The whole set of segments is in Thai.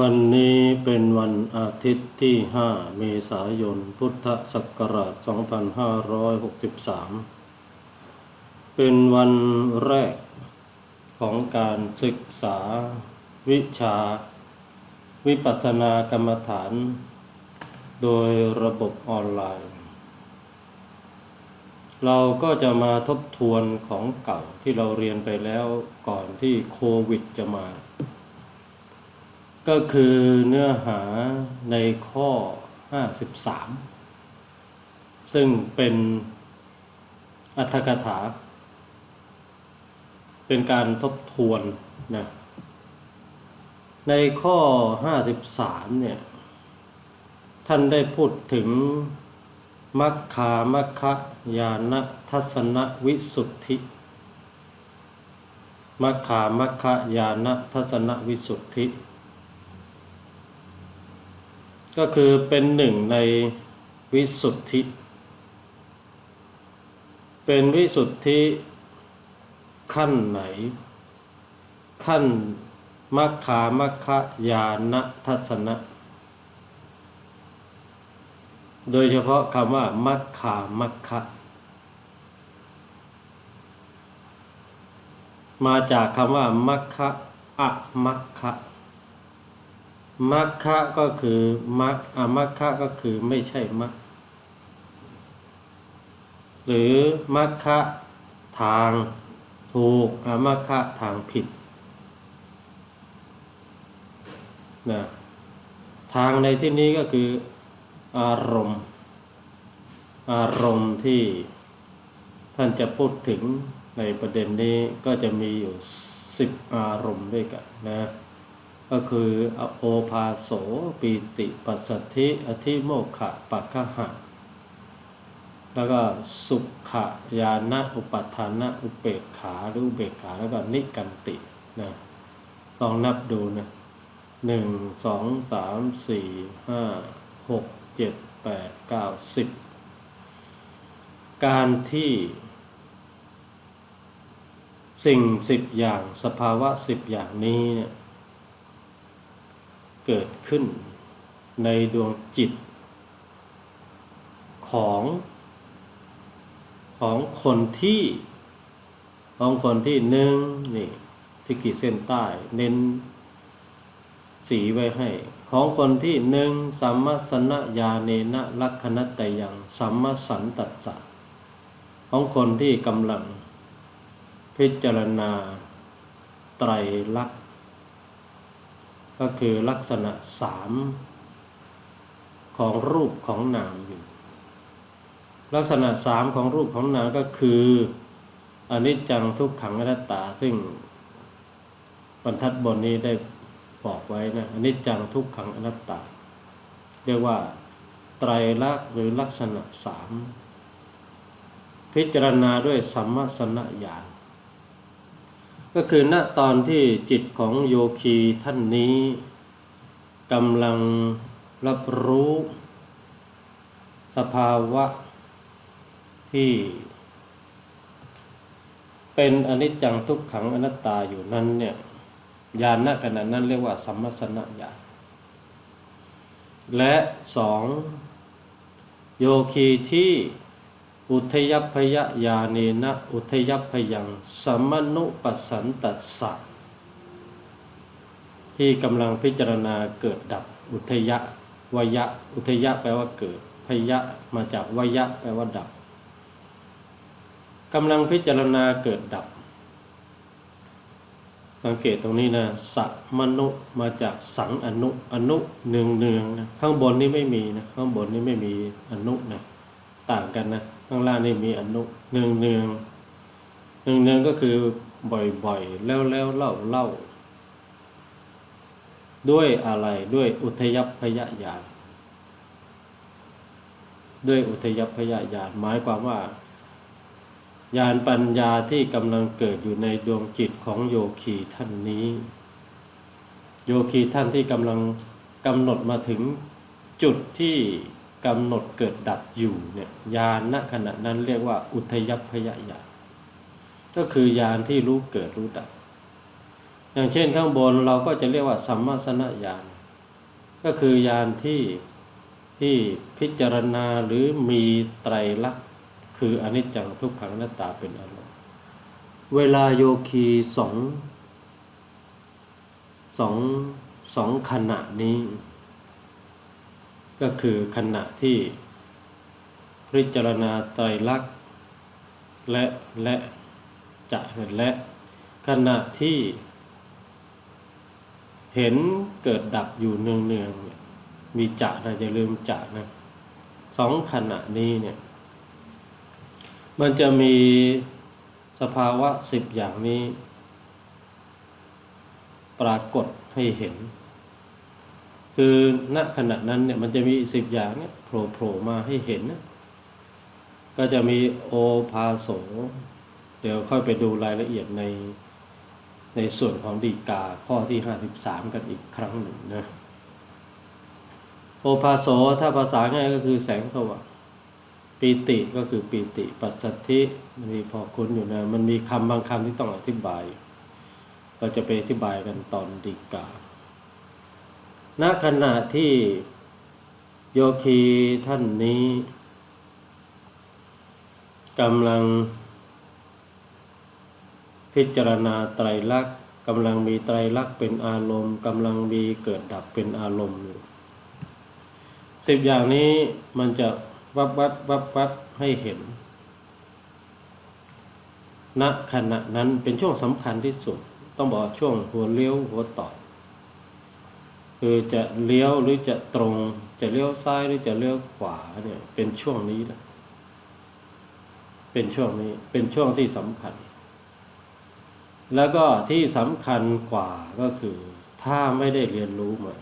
วันนี้เป็นวันอาทิตย์ที่ 5 เมษายน พุทธศักราช 2563 เป็นวันแรกของการศึกษาวิชา วิปัสสนากรรมฐาน โดยระบบออนไลน์ เราก็จะมาทบทวนของเก่าที่เราเรียนไปแล้วก่อนที่โควิดจะมา ก็คือเนื้อหาในข้อ 53 ซึ่งเป็นอัตถกถา เป็นการทบทวนนะในข้อ 53 เนี่ย ท่านได้พูดถึงมัคคามัคคยานทัศนวิสุทธิมัคคามัคคยานทัศนวิสุทธิ ก็คือเป็นหนึ่งในวิสุทธิ เป็นวิสุทธิขั้นไหน ขั้นมัคคามัคคยานทัศนะ โดยเฉพาะคำว่ามัคคามัคคะมาจากคำว่ามัคคะอะมัคคะ มัคคะก็คือมัคอมัคคะก็คือไม่ใช่มัคหรือมัคคะทางถูกอมัคคะทางผิดนะทางในที่นี้ก็คืออารมณ์ อารมณ์ที่ท่านจะพูดถึงในประเด็นนี้ก็จะมีอยู่สิบอารมณ์ด้วยกันนะ ก็คือโอภาโสปีติปัสสธิอธิโมขะปัคคะหะ แล้วก็สุขญาณอุปัฏฐานะอุเบกขาหรืออุเบกขาแล้วก็นิกันตินะลองนับดูนะหนึ่งสองสามสี่ห้าหกเจ็ดแปดเก้าสิบการที่สิ่งสิบอย่างสภาวะสิบอย่างนี้เนี่ย เกิดขึ้นในดวงจิต ของของคนที่ของคนที่หนึ่งนี่ที่ขีดเส้นใต้เน้นสีไว้ให้ ของคนที่หนึ่งสัมมาสนญาเนนะลักขณตยังสัมมาสันตัสสะของคนที่กำลังพิจารณาไตรลักษณ ก็คือลักษณะสามของรูปของนามอยู่ ลักษณะสามของรูปของนามก็คืออนิจจังทุกขังอนัตตา ซึ่งบรรทัดบนนี้ได้บอกไว้นะอนิจจังทุกขังอนัตตา เรียกว่าไตรลักษณ์หรือลักษณะสามพิจารณาด้วยสัมมาสนญาณ ก็คือณตอนที่จิตของโยคีท่านนี้กำลังรับรู้ สภาวะที่ เป็นอนิจจังทุกขังอนัตตาอยู่นั้นเนี่ยญาณขณะนั้นเรียกว่าสัมมสนญาณและสองโยคีที่ อุทยพยญาเนนะอุทยพยังสมนุปสันตัสสะที่กำลังพิจารณาเกิดดับ อุทยะวยะ อุทยะแปลว่าเกิด พยะมาจากวยะแปลว่าดับกำลังพิจารณาเกิดดับ สังเกตตรงนี้นะสัมนุมาจากสังอนุอนุเนืองเนืองนะข้างบนนี้ไม่มีนะข้างบนนี้ไม่มีอนุนะต่างกันนะ ข้างล่างนี่มีอนุเนืองเนืองเนืองเนืองก็คือบ่อยๆ แล้วแล้วเล่าเล่าด้วยอะไรด้วยอุทยพยญาณด้วยอุทยพยญาณหมายความว่าญาณปัญญาที่กำลังเกิดอยู่ในดวงจิตของโยคีท่านนี้ โยคีท่านที่กำลังกำหนดมาถึงจุดที่ กำหนดเกิดดับอยู่เนี่ยญาณณขณะนั้นเรียกว่า อุทยพยญาณก็คือญาณที่รู้เกิดรู้ดับ อย่างเช่นข้างบนเราก็จะเรียกว่าสัมมาสนญาณก็คือยานที่ที่พิจารณาหรือมีไตรลักษณ์คืออนิจจังทุกขังนัตตาเป็นอารมณ์เวลาโยคีสองสองสองขณะนี้ ก็คือขณะที่พิจารณาไตรลักษณ์และและจะและขณะที่เห็นเกิดดับอยู่เนืองเนืองๆมีจะนะอย่าลืมจะนะสองขณะนี้เนี่ยมันจะมีสภาวะสิบอย่างนี้ ปรากฏให้เห็น คือณขณะนั้นเนี่ยมันจะมีสิบอย่างเนี่ยโผล่โผล่มาให้เห็นนะก็จะมีโอภาโส เดี๋ยวค่อยไปดูรายละเอียดในในส่วนของดีกาข้อที่ห้าสิบสามกันอีกครั้งหนึ่งนะโอภาโสถ้าภาษาง่ายก็คือแสงสว่างปีติก็คือปีติปัสสัทธิมันมีพอคุ้นอยู่นะ มันมีคำบางคำที่ต้องอธิบาย เราจะไปอธิบายกันตอนดีกา ณขณะที่โยคีท่านนี้กำลังพิจารณาไตรลักษณ์กำลังมีไตรลักษณ์เป็นอารมณ์กำลังมีเกิดดับเป็นอารมณ์อยู่สิบอย่างนี้มันจะวับวับวับวับให้เห็นณขณะนั้นเป็นช่วงสำคัญที่สุด ต้องบอกช่วงหัวเลี้ยวหัวต่อ คือจะเลี้ยวหรือจะตรง จะเลี้ยวซ้ายหรือจะเลี้ยวขวาเนี่ย เป็นช่วงนี้แหละเป็นช่วงนี้ เป็นช่วงที่สำคัญ แล้วก็ที่สำคัญกว่าก็คือ ถ้าไม่ได้เรียนรู้มา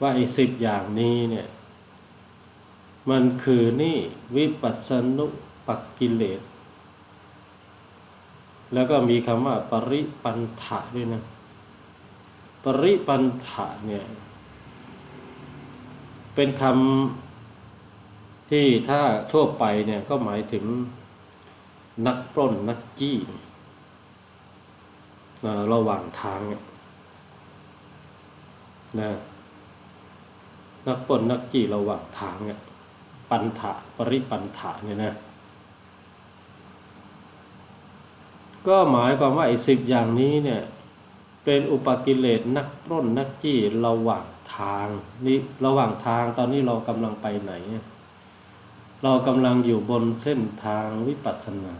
ว่าไอ้สิบอย่างนี้เนี่ย มันคือนี่วิปัสสนุปักกิเลส แล้วก็มีคำว่าปริปันถะด้วยนะ ปริปันถะเนี่ย เป็นคำที่ถ้าทั่วไปเนี่ยก็หมายถึงนักปล้นนักจี้ระหว่างทางเนี่ยนะนักปล้นนักจี้ระหว่างทางเนี่ยปันถะปริปันถะเนี่ยนะก็หมายความว่าไอ้สิบอย่างนี้เนี่ย เป็นอุปกิเลสนักปล้นนักจี้ระหว่างทางนี่ระหว่างทางตอนนี้เรากำลังไปไหน เรากำลังอยู่บนเส้นทางวิปัสสนา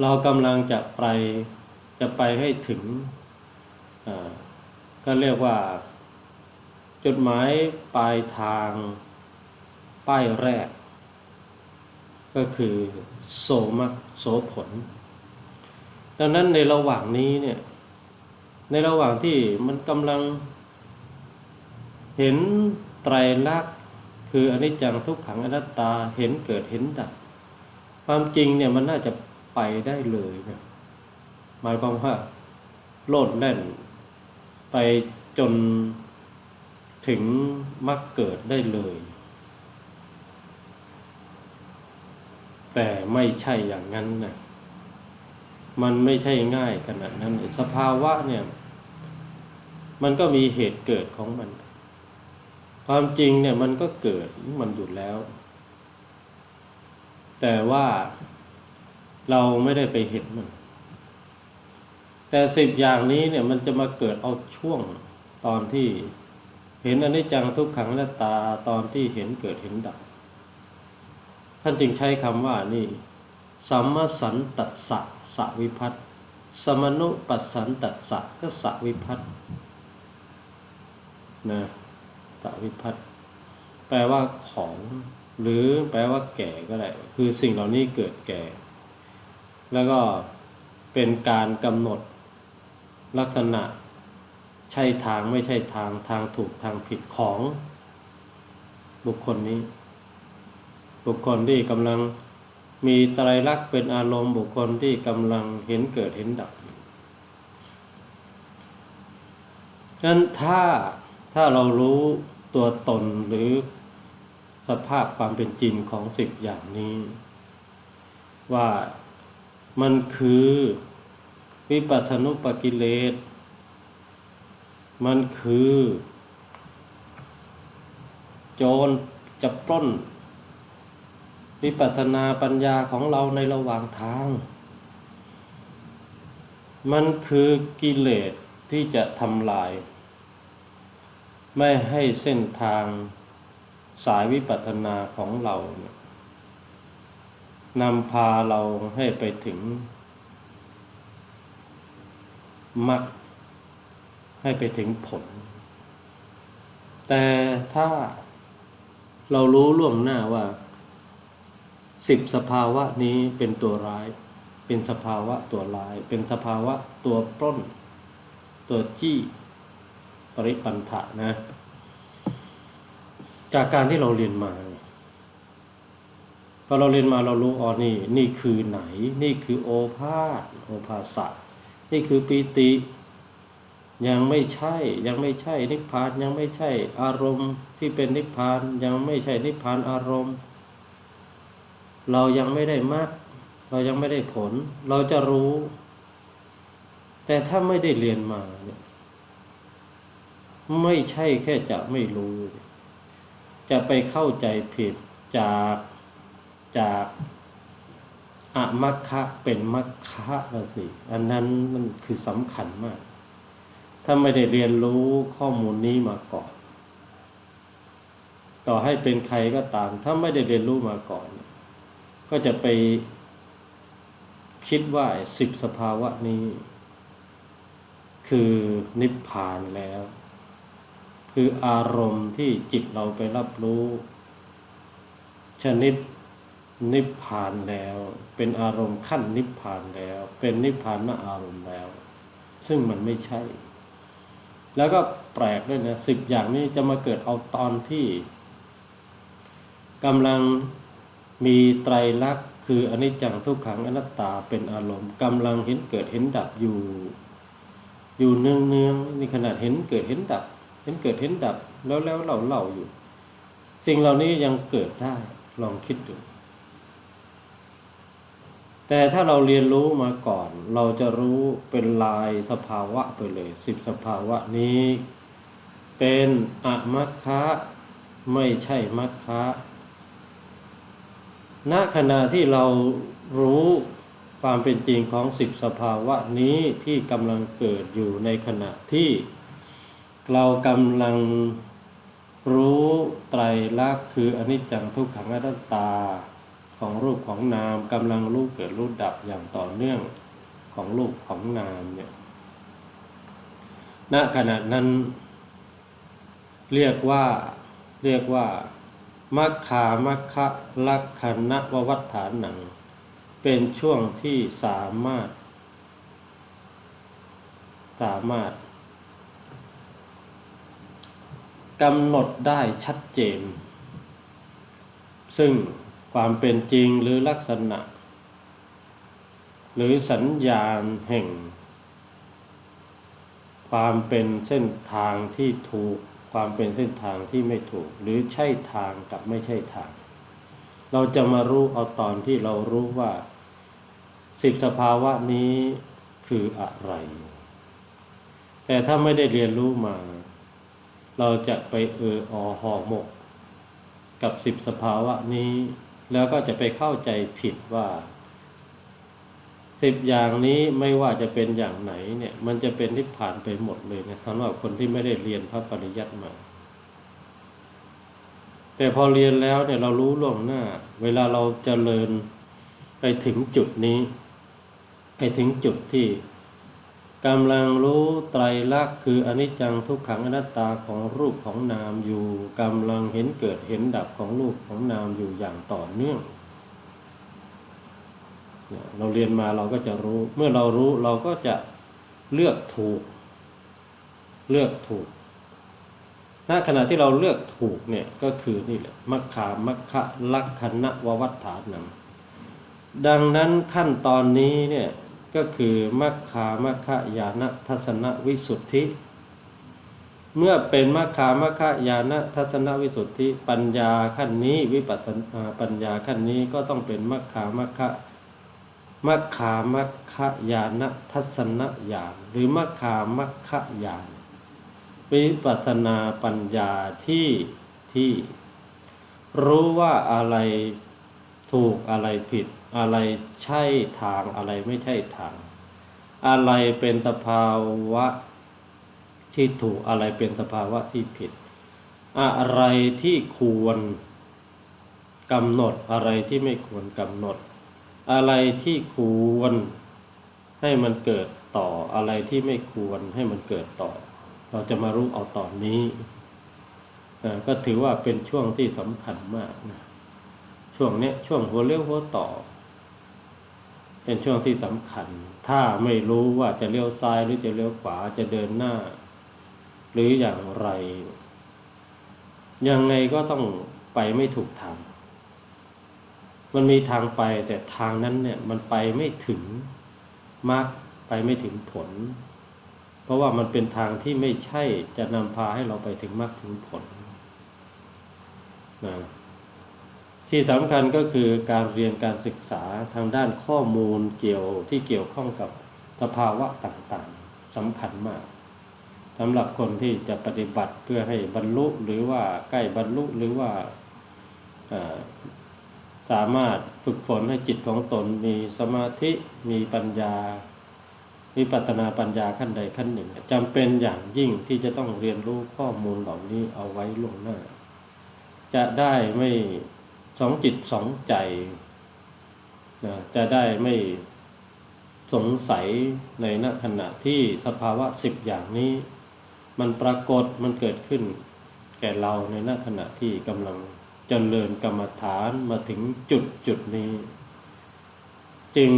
เรากำลังจะไปจะไปให้ถึงก็เรียกว่า จุดหมายปลายทางป้ายแรก ก็คือโสมักโสผล ดังนั้นในระหว่างนี้เนี่ย ในระหว่างที่มันกำลัง เห็นไตรลักษณ์คืออนิจจังทุกขังอนัตตาเห็นเกิดเห็นดับ ความจริงเนี่ยมันน่าจะไปได้เลยนะหมายความว่าโลดแล่น ไปจนถึงมรรคเกิดได้เลย แต่ไม่ใช่อย่างนั้นนะ มันไม่ใช่ง่ายขนาดนั้น สภาวะเนี่ย มันก็มีเหตุเกิดของมัน ความจริงเนี่ยมันก็เกิดมันอยู่แล้ว แต่ว่าเราไม่ได้ไปเห็นมัน แต่สิบอย่างนี้เนี่ยมันจะมาเกิดเอาช่วงตอนที่เห็นอนิจจังทุกขังและตาตอนที่เห็นเกิดเห็นดับ ท่านจึงใช้คำว่านี่ สัมมสันตัสสะสวิพัตสมนุปัสสันตัสสะก็สวิพัตนะสวิพัตแปลว่าของหรือแปลว่าแก่ก็ได้ คือสิ่งเหล่านี้เกิดแก่ แล้วก็เป็นการกำหนดลักษณะใช่ทางไม่ใช่ทางทางถูกทางผิดของ บุคคลนี้ บุคคลที่กำลัง มีไตรลักษณ์เป็นอารมณ์บุคคลที่กำลังเห็นเกิดเห็นดับงั้นถ้าถ้าเรารู้ตัวตนหรือสภาพความเป็นจริงของสิบอย่างนี้ ว่ามันคือวิปัสสนุปกิเลส มันคือ โจรจะปล้น วิปัสนาปัญญาของเราในระหว่างทาง มันคือกิเลสที่จะทำลาย ไม่ให้เส้นทางสายวิปัสสนาของเราเนี่ยนำพาเราให้ไปถึงมรรคให้ไปถึงผล แต่ถ้าเรารู้ล่วงหน้าว่า สิบสภาวะนี้เป็นตัวร้าย เป็นสภาวะตัวร้าย เป็นสภาวะตัวปล้น ตัวจี้ปริปันถะนะ จากการที่เราเรียนมาพอเราเรียนมาเรารู้อ๋อนี่ นี่คือไหน นี่คือโอภาษโอภาสะนี่คือปีติ ยังไม่ใช่ ยังไม่ใช่นิพพานยังไม่ใช่อารมณ์ที่เป็นนิพพานยังไม่ใช่นิพพานอารมณ์ เรายังไม่ได้มรรคเรายังไม่ได้ผล เราจะรู้ แต่ถ้าไม่ได้เรียนมาเนี่ยไม่ใช่แค่จะไม่รู้ จะไปเข้าใจผิดจากจากอะมัคคะเป็นมัคคะละสิอันนั้นมันคือสำคัญมาก ถ้าไม่ได้เรียนรู้ข้อมูลนี้มาก่อน ต่อให้เป็นใครก็ตาม ถ้าไม่ได้เรียนรู้มาก่อน ก็จะไปคิดว่าสิบสภาวะนี้ คือนิพพานแล้ว คืออารมณ์ที่จิตเราไปรับรู้ ชนิดนิพพานแล้ว เป็นอารมณ์ขั้นนิพพานแล้ว เป็นนิพพานนอารมณ์แล้ว ซึ่งมันไม่ใช่ แล้วก็แปลกด้วยนะสิบอย่างนี้จะมาเกิดเอาตอนที่กำลัง มีไตรลักษณ์คืออนิจจังทุกขังอนัตตาเป็นอารมณ์กำลังเห็นเกิดเห็นดับอยู่ อยู่เนืองเนืองๆนี่ขนาดเห็นเกิดเห็นดับ เห็นเกิดเห็นดับ แล้วแล้วเราเล่าอยู่ สิ่งเหล่านี้ยังเกิดได้ลองคิดดูแต่ถ้าเราเรียนรู้มาก่อน เราจะรู้เป็นลายสภาวะไปเลยสิบสภาวะนี้ เป็นอมัคคะไม่ใช่มัคคะ ณขณะที่เรารู้ความเป็นจริงของสิบสภาวะนี้ที่กำลังเกิดอยู่ในขณะที่ เรากำลังรู้ไตรลักษณ์คืออนิจจังทุกขังอนัตตาของรูปของนามกำลังรู้เกิดรู้ดับอย่างต่อเนื่องของรูปของนามเนี่ยณขณะนั้นเรียกว่าเรียกว่า มัคคามัคคะลักขณะววัฏฐานหนัง เป็นช่วงที่สามารถ สามารถกำหนดได้ชัดเจน ซึ่งความเป็นจริงหรือลักษณะ หรือสัญญาณแห่ง ความเป็นเส้นทางที่ถูก ความเป็นเส้นทางที่ไม่ถูก หรือใช่ทางกับไม่ใช่ทาง เราจะมารู้เอาตอนที่เรารู้ว่าสิบสภาวะนี้คืออะไร แต่ถ้าไม่ได้เรียนรู้มา เราจะไปเอออห่อหมก กับสิบสภาวะนี้ แล้วก็จะไปเข้าใจผิดว่า สิบอย่างนี้ไม่ว่าจะเป็นอย่างไหนเนี่ย มันจะเป็นนิพพานไปหมดเลยนะสำหรับคนที่ไม่ได้เรียนพระปริยัติมา แต่พอเรียนแล้วเนี่ยเรารู้ล่วงหน้า เวลาเราจเจริญไปถึงจุดนี้ ไปถึงจุดที่กำลังรู้ไตรลักษณ์คืออนิจจังทุกขังอนัตตาของรูปของนามอยู่กำลังเห็นเกิดเห็นดับของรูปของนามอยู่อย่างต่อเนื่อง เราเรียนมาเราก็จะรู้ เมื่อเรารู้เราก็จะเลือกถูก เลือกถูกณขณะที่เราเลือกถูกเนี่ยก็คือนี่แหละมัคคามัคคะลักขณะววัฏฐานังดังนั้นขั้นตอนนี้เนี่ยก็คือมัคคามัคคะญาณทัศนวิสุทธิ เมื่อเป็นมัคคามัคคะญาณทัศนวิสุทธิ ปัญญาขั้นนี้วิปัสสนาปัญญาขั้นนี้ก็ต้องเป็นมัคคามัคคะ มัคคามัคคญาณทัศนญาณหรือมัคคามัคคญาณวิปัสนาปัญญาที่ที่ รู้ว่าอะไรถูกอะไรผิด อะไรใช่ทางอะไรไม่ใช่ทาง อะไรเป็นสภาวะที่ถูกอะไรเป็นสภาวะที่ผิด อะไรที่ควรกำหนดอะไรที่ไม่ควรกำหนด อะไรที่ควรให้มันเกิดต่ออะไรที่ไม่ควรให้มันเกิดต่อ เราจะมารู้เอาตอนนี้ก็ถือว่าเป็นช่วงที่สำคัญมากนะช่วงเนี้ยช่วงหัวเลี้ยวหัวต่อ เป็นช่วงที่สำคัญ ถ้าไม่รู้ว่าจะเลี้ยวซ้ายหรือจะเลี้ยวขวาจะเดินหน้า หรืออย่างไร ยังไงก็ต้องไปไม่ถูกทาง มันมีทางไปแต่ทางนั้นเนี่ยมันไปไม่ถึงมรรคไปไม่ถึงผล เพราะว่ามันเป็นทางที่ไม่ใช่จะนำพาให้เราไปถึงมรรคถึงผลนะที่สำคัญก็คือการเรียนการศึกษาทางด้านข้อมูลเกี่ยวที่เกี่ยวข้องกับสภาวะต่างๆสำคัญมากสำหรับคนที่จะปฏิบัติเพื่อให้บรรลุหรือว่าใกล้บรรลุหรือว่า สามารถฝึกฝนให้จิตของตนมีสมาธิมีปัญญาวิปัสสนาปัญญาขั้นใดขั้นหนึ่งจำเป็นอย่างยิ่งที่จะต้องเรียนรู้ข้อมูลเหล่านี้เอาไว้ล่วงหน้า จะได้ไม่สองจิตสองใจนะจะได้ไม่สงสัยในณขณะที่สภาวะสิบอย่างนี้ มันปรากฏมันเกิดขึ้น แก่เราในณขณะที่กำลัง เจริญกรรมฐานมาถึงจุดจุดนี้ จึง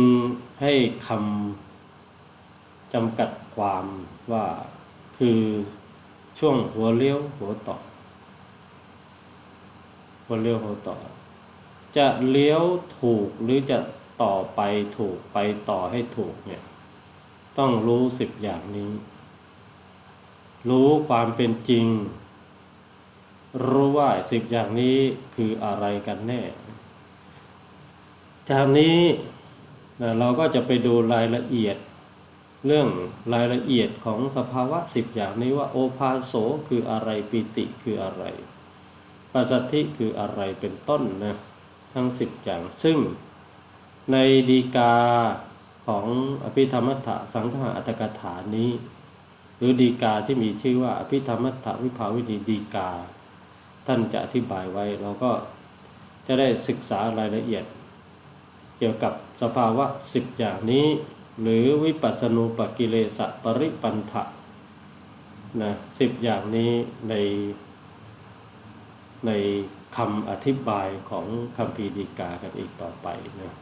ให้คำจำกัดความว่าคือช่วงหัวเลี้ยวหัวต่อ หัวเลี้ยวหัวต่อ จะเลี้ยวถูกหรือจะต่อไปถูกไปต่อให้ถูกเนี่ย ต้องรู้สิบอย่างนี้ รู้ความเป็นจริง รู้ว่าสิบอย่างนี้คืออะไรกันแน่ จากนี้เราก็จะไปดูรายละเอียด เรื่องรายละเอียดของสภาวะสิบอย่างนี้ว่าโอภาโสคืออะไรปิติคืออะไรปัจจทิคืออะไรเป็นต้นนะทั้งสิบอย่างซึ่งในดีกาของอภิธรรมถะสังฆะอัตกถานี้ หรือดีกาที่มีชื่อว่าอภิธรรมถะวิภาวินีดีกา ท่านจะอธิบายไว้ เราก็จะได้ศึกษารายละเอียด เกี่ยวกับสภาวะสิบอย่างนี้ หรือวิปัสสนูปกิเลสปริปันธะนะสิบอย่างนี้ในในคำอธิบายของคำพีดีกากันอีกต่อไปนะ